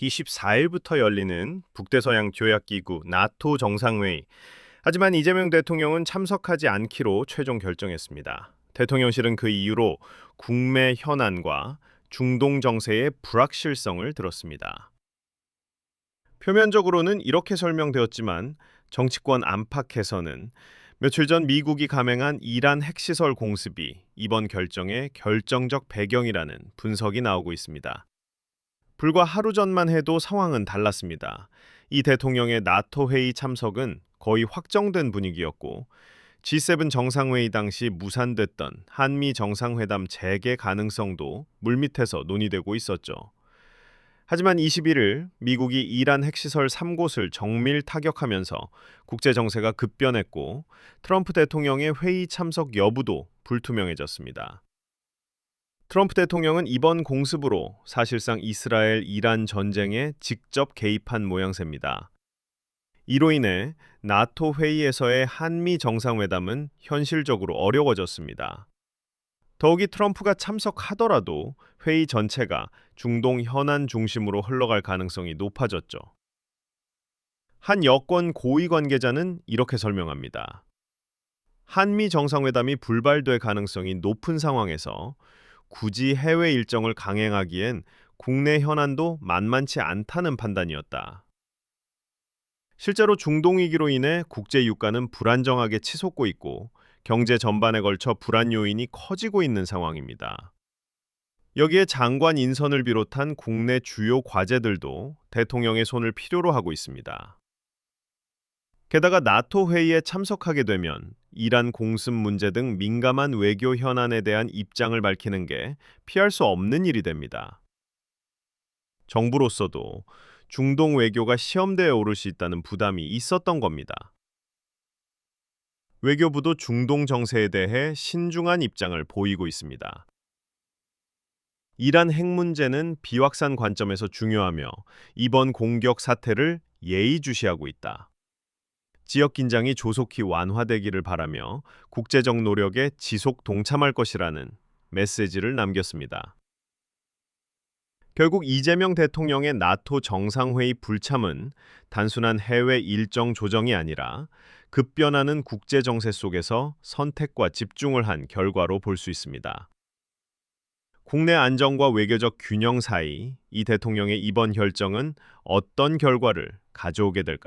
24일부터 열리는 북대서양 조약기구 나토 정상회의. 하지만 이재명 대통령은 참석하지 않기로 최종 결정했습니다. 대통령실은 그 이유로 국내 현안과 중동 정세의 불확실성을 들었습니다. 표면적으로는 이렇게 설명되었지만 정치권 안팎에서는 며칠 전 미국이 감행한 이란 핵시설 공습이 이번 결정의 결정적 배경이라는 분석이 나오고 있습니다. 불과 하루 전만 해도 상황은 달랐습니다. 이 대통령의 나토 회의 참석은 거의 확정된 분위기였고 G7 정상회의 당시 무산됐던 한미 정상회담 재개 가능성도 물밑에서 논의되고 있었죠. 하지만 21일 미국이 이란 핵시설 3곳을 정밀 타격하면서 국제 정세가 급변했고 트럼프 대통령의 회의 참석 여부도 불투명해졌습니다. 트럼프 대통령은 이번 공습으로 사실상 이스라엘 이란 전쟁에 직접 개입한 모양새입니다. 이로 인해 나토 회의에서의 한미 정상회담은 현실적으로 어려워졌습니다. 더욱이 트럼프가 참석하더라도 회의 전체가 중동 현안 중심으로 흘러갈 가능성이 높아졌죠. 한 여권 고위 관계자는 이렇게 설명합니다. 한미 정상회담이 불발될 가능성이 높은 상황에서 굳이 해외 일정을 강행하기엔 국내 현안도 만만치 않다는 판단이었다. 실제로 중동 위기로 인해 국제 유가는 불안정하게 치솟고 있고 경제 전반에 걸쳐 불안 요인이 커지고 있는 상황입니다. 여기에 장관 인선을 비롯한 국내 주요 과제들도 대통령의 손을 필요로 하고 있습니다. 게다가 나토 회의에 참석하게 되면 이란 공습 문제 등 민감한 외교 현안에 대한 입장을 밝히는 게 피할 수 없는 일이 됩니다. 정부로서도 중동 외교가 시험대에 오를 수 있다는 부담이 있었던 겁니다. 외교부도 중동 정세에 대해 신중한 입장을 보이고 있습니다. 이란 핵 문제는 비확산 관점에서 중요하며 이번 공격 사태를 예의주시하고 있다. 지역 긴장이 조속히 완화되기를 바라며 국제적 노력에 지속 동참할 것이라는 메시지를 남겼습니다. 결국 이재명 대통령의 나토 정상회의 불참은 단순한 해외 일정 조정이 아니라 급변하는 국제 정세 속에서 선택과 집중을 한 결과로 볼 수 있습니다. 국내 안정과 외교적 균형 사이 이 대통령의 이번 결정은 어떤 결과를 가져오게 될까요?